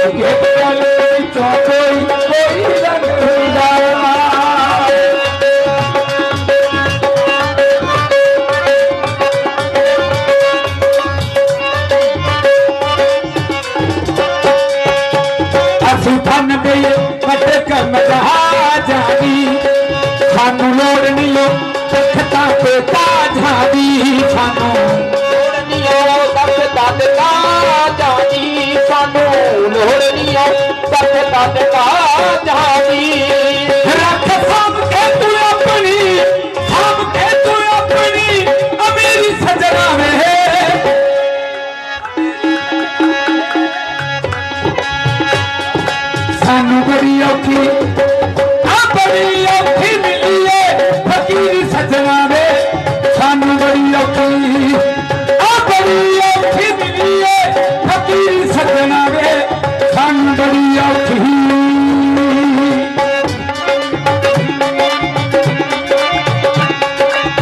কেটে গেল চকই সুফান দিয়ে কটে কম জানি খান মোড় নিল দেখতা পেতা ঝাবি খান ਛੋੜਨੀਓ ਤੱਕ ਤੱਕ ਕਾ ਜਾਨੀ ਰੱਖ ਸਾਂਭ ਕੇ ਤੂੰ ਆਪਣੀ ਸਾਂਭ ਕੇ ਤੂੰ ਆਪਣੀ ਆ ਮੇਰੀ ਸਜਣਾ ਵੇ ਸਾਨੂੰ ਬੜੀ ਔਖੀ